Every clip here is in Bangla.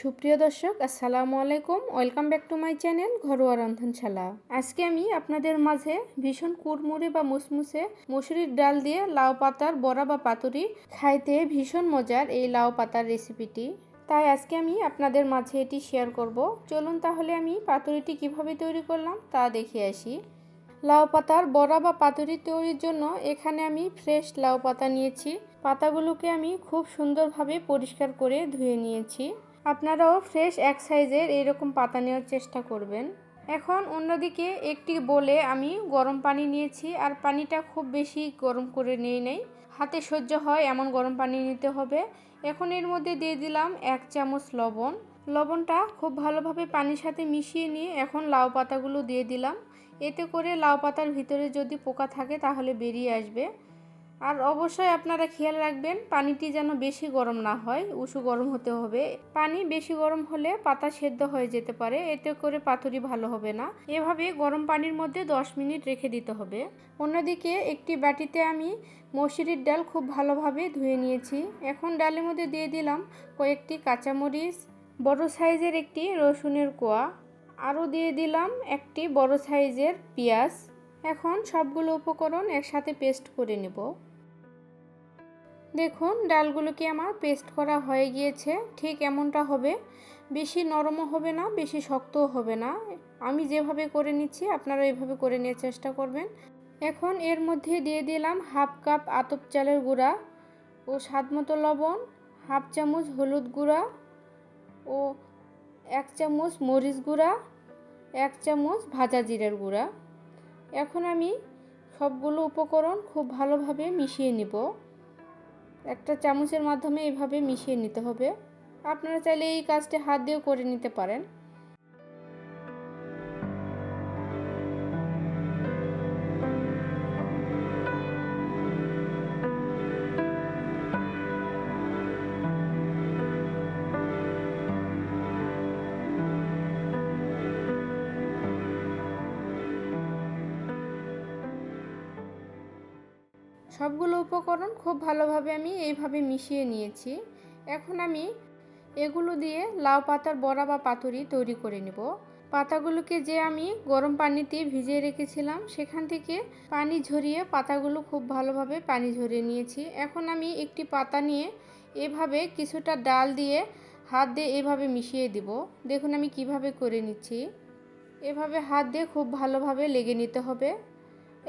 সুপ্রিয় দর্শক, আসসালামু আলাইকুম। Welcome back to my channel ঘরোয়া রন্ধনশালা। আজকে আমি আপনাদের মাঝে ভীষণ কুড়মুড়ে বা মুসমুসে মসুরির ডাল দিয়ে লাউ পাতার বড়া বা পাতুরি খাইতে ভীষণ মজার এই লাউ পাতার রেসিপিটি। তাই আজকে আমি আপনাদের মাঝে এটি শেয়ার করব। চলুন তাহলে আমি পাতুরিটি কীভাবে তৈরি করলাম তা দেখে আসি। লাউ পাতার বড়া বা পাতুরি তৈরির জন্য এখানে আমি ফ্রেশ লাউ পাতা নিয়েছি। পাতাগুলোকে আমি খুব সুন্দরভাবে পরিষ্কার করে ধুয়ে নিয়েছি। আপনারাও ফ্রেশ এক সাইজের এরকম পাতা নেওয়ার চেষ্টা করবেন। এখন অন্যদিকে একটি বলে আমি গরম পানি নিয়েছি আর পানিটা খুব বেশি গরম করে নিয়ে নেই। হাতে সহ্য হয় এমন গরম পানি নিতে হবে। এখন এর মধ্যে দিয়ে দিলাম এক চামচ লবণ। লবণটা খুব ভালোভাবে পানির সাথে মিশিয়ে নিয়ে এখন লাউ পাতাগুলো দিয়ে দিলাম। এতে করে লাউ পাতার ভিতরে যদি পোকা থাকে তাহলে বেরিয়ে আসবে। আর অবশ্যই আপনারা খেয়াল রাখবেন, পানিটি যেন বেশি গরম না হয়, উঁচু গরম হতে হবে। পানি বেশি গরম হলে পাতা সেদ্ধ হয়ে যেতে পারে, এতে করে পাথরি ভালো হবে না। এভাবে গরম পানির মধ্যে 10 মিনিট রেখে দিতে হবে। অন্যদিকে একটি বাটিতে আমি মসুরির ডাল খুব ভালোভাবে ধুয়ে নিয়েছি। এখন ডালের মধ্যে দিয়ে দিলাম কয়েকটি কাঁচামরিচ, বড় সাইজের একটি রসুনের কোয়া, আরও দিয়ে দিলাম একটি বড় সাইজের পেঁয়াজ। এখন সবগুলো উপকরণ একসাথে পেস্ট করে নেব। দেখুন ডালগুলোকে আমার পেস্ট করা হয়ে গিয়েছে? ঠিক এমনটা হবে। বেশি নরমও হবে না, বেশি শক্তও হবে না। আমি যেভাবে করে নিচ্ছি আপনারা এভাবে করে নেওয়ার চেষ্টা করবেন। এখন এর মধ্যে দিয়ে দিলাম হাফ কাপ আতপ চালের গুঁড়া ও স্বাদ মতো লবণ, হাফ চামচ হলুদ গুঁড়া ও এক চামচ মরিচ গুঁড়া, এক চামচ ভাজা জিরের গুঁড়া। এখন আমি সবগুলো উপকরণ খুব ভালোভাবে মিশিয়ে নিব। একটা চামচের মাধ্যমে এভাবে মিশিয়ে নিতে হবে। আপনারা চাইলে এই কাজটি হাত দিয়েও করে নিতে পারেন। সবগুলো উপকরণ খুব ভালোভাবে আমি এইভাবে মিশিয়ে নিয়েছি। এখন আমি এগুলো দিয়ে লাউ পাতার বড়া বা পাতুরি তৈরি করে নেব। পাতাগুলোকে যে আমি গরম পানিতে ভিজিয়ে রেখেছিলাম, সেখান থেকে পানি ঝরিয়ে পাতাগুলো খুব ভালোভাবে পানি ঝরিয়ে নিয়েছি। এখন আমি একটি পাতা নিয়ে এভাবে কিছুটা ডাল দিয়ে হাত দিয়ে এভাবে মিশিয়ে দিব। দেখুন আমি কীভাবে করে নিচ্ছি। এভাবে হাত দিয়ে খুব ভালোভাবে লেগে নিতে হবে।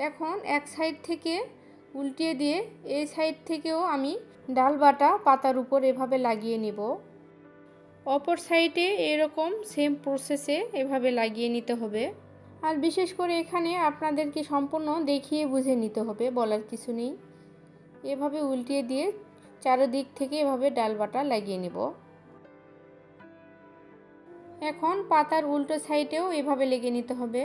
এখন এক সাইড থেকে উল্টিয়ে দিয়ে এই সাইড থেকেও আমি ডাল বাটা পাতার উপর এভাবে লাগিয়ে নিব। অপর সাইডে এরকম সেম প্রসেসে এভাবে লাগিয়ে নিতে হবে। আর বিশেষ করে এখানে আপনাদেরকে সম্পূর্ণ দেখিয়ে বুঝে নিতে হবে, বলার কিছু নেই। এভাবে উল্টিয়ে দিয়ে চারোদিক থেকে এভাবে ডাল বাটা লাগিয়ে নেব। এখন পাতার উল্টো সাইডেও এভাবে লেগে নিতে হবে।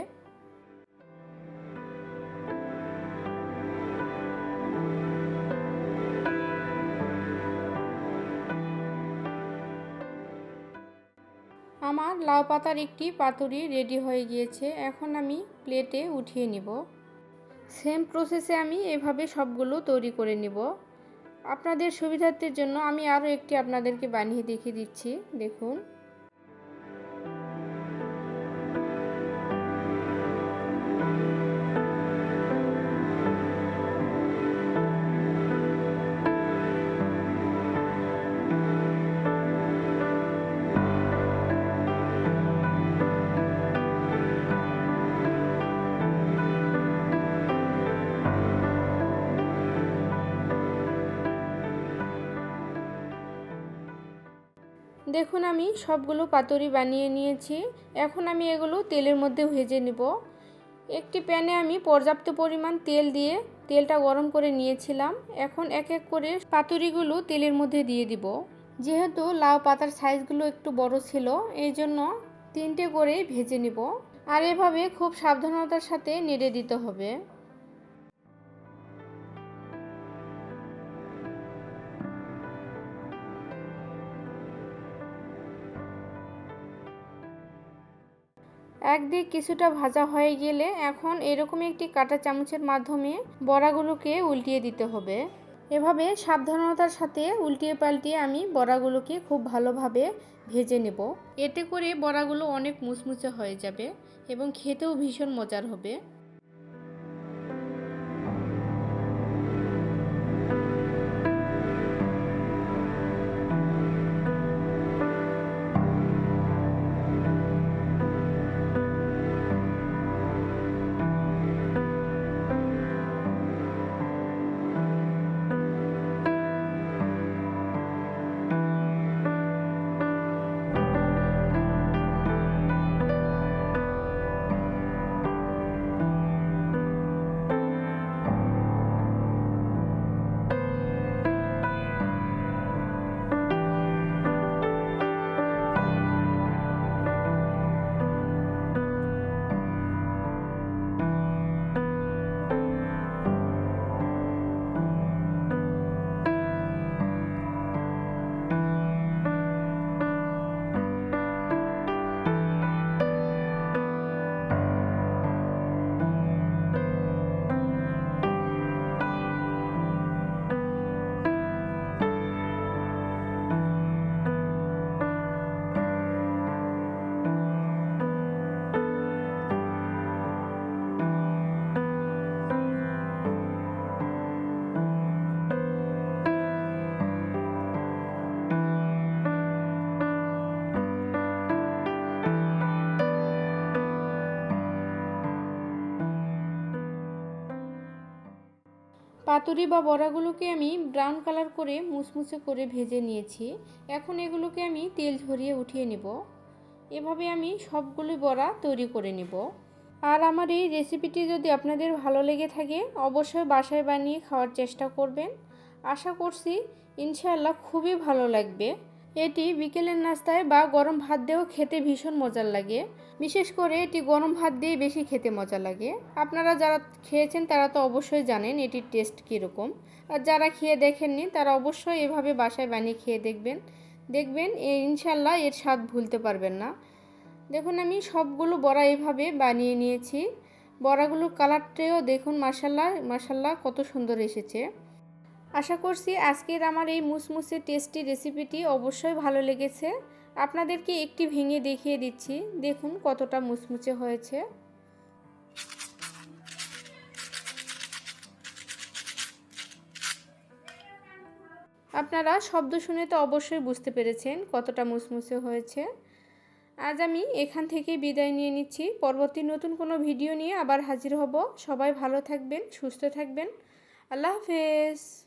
আমার লাউ পাতার একটি পাতুরি রেডি হয়ে গিয়েছে, এখন আমি প্লেটে উঠিয়ে নিব। সেম প্রসেসে আমি এভাবে সবগুলো তৈরি করে নিব। আপনাদের সুবিধার্থের জন্য আমি আরও একটি আপনাদেরকে বানিয়ে দেখিয়ে দিচ্ছি, দেখুন। দেখুন আমি সবগুলো পাতুরি বানিয়ে নিয়েছি। এখন আমি এগুলো তেলের মধ্যে ভেজে নেব। একটি প্যানে আমি পর্যাপ্ত পরিমাণ তেল দিয়ে তেলটা গরম করে নিয়েছিলাম। এখন এক এক করে পাতুরিগুলো তেলের মধ্যে দিয়ে দিব। যেহেতু লাউ পাতার সাইজগুলো একটু বড় ছিল, এই জন্য তিনটে করেই ভেজে নিব। আর এভাবে খুব সাবধানতার সাথে নেড়ে দিতে হবে। একদিক কিছুটা ভাজা হয়ে গেলে এখন এরকম একটি কাটা চামচের মাধ্যমে বড়াগুলোকে উল্টিয়ে দিতে হবে। এভাবে সাবধানতার সাথে উল্টিয়ে পাল্টিয়ে আমি বড়াগুলোকে খুব ভালোভাবে ভেজে নেব। এতে করে বড়াগুলো অনেক মুচমুচে হয়ে যাবে এবং খেতেও ভীষণ মজার হবে। পাতুরি বা বড়াগুলোকে আমি ব্রাউন কালার করে মুচমুচে করে ভেজে নিয়েছি। এখন এগুলোকে আমি তেল ঝরিয়ে উঠিয়ে নেব। এভাবে আমি সবগুলো বড়া তৈরি করে নেব। আর আমার এই রেসিপিটি যদি আপনাদের ভালো লেগে থাকে, অবশ্যই বাসায় বানিয়ে খাওয়ার চেষ্টা করবেন। আশা করছি ইনশাআল্লাহ খুবই ভালো লাগবে। এটি বিকেলের নাস্তায় বা গরম ভাত দিয়েও খেতে ভীষণ মজার লাগে। বিশেষ করে এটি গরম ভাত দিয়ে বেশি খেতে মজা লাগে। আপনারা যারা খেয়েছেন তারা তো অবশ্যই জানেন এটির টেস্ট কীরকম। আর যারা খেয়ে দেখেননি তারা অবশ্যই এভাবে বাসায় বানিয়ে খেয়ে দেখবেন। দেখবেন ইনশাল্লাহ এর স্বাদ ভুলতে পারবেন না। দেখুন আমি সবগুলো বড়া এভাবে বানিয়ে নিয়েছি। বড়াগুলোর কালারটাও দেখুন মাসাল্লাহ মাসাল্লাহ কত সুন্দর এসেছে। আশা করছি আজকের আমার এই মুসমুসে টেস্টি রেসিপিটি অবশ্যই ভালো লেগেছে। আপনাদেরকে একটি ভেঙে দেখিয়ে দিচ্ছি। দেখুন কতটা মুচমুচে হয়েছে। আপনারা শব্দ শুনে তো অবশ্যই বুঝতে পেরেছেন কতটা মুচমুচে হয়েছে। আজ আমি এখান থেকে বিদায় নিয়ে নিচ্ছি। পরবর্তী নতুন কোনো ভিডিও নিয়ে আবার হাজির হব। সবাই ভালো থাকবেন, সুস্থ থাকবেন। আল্লাহ হাফেজ।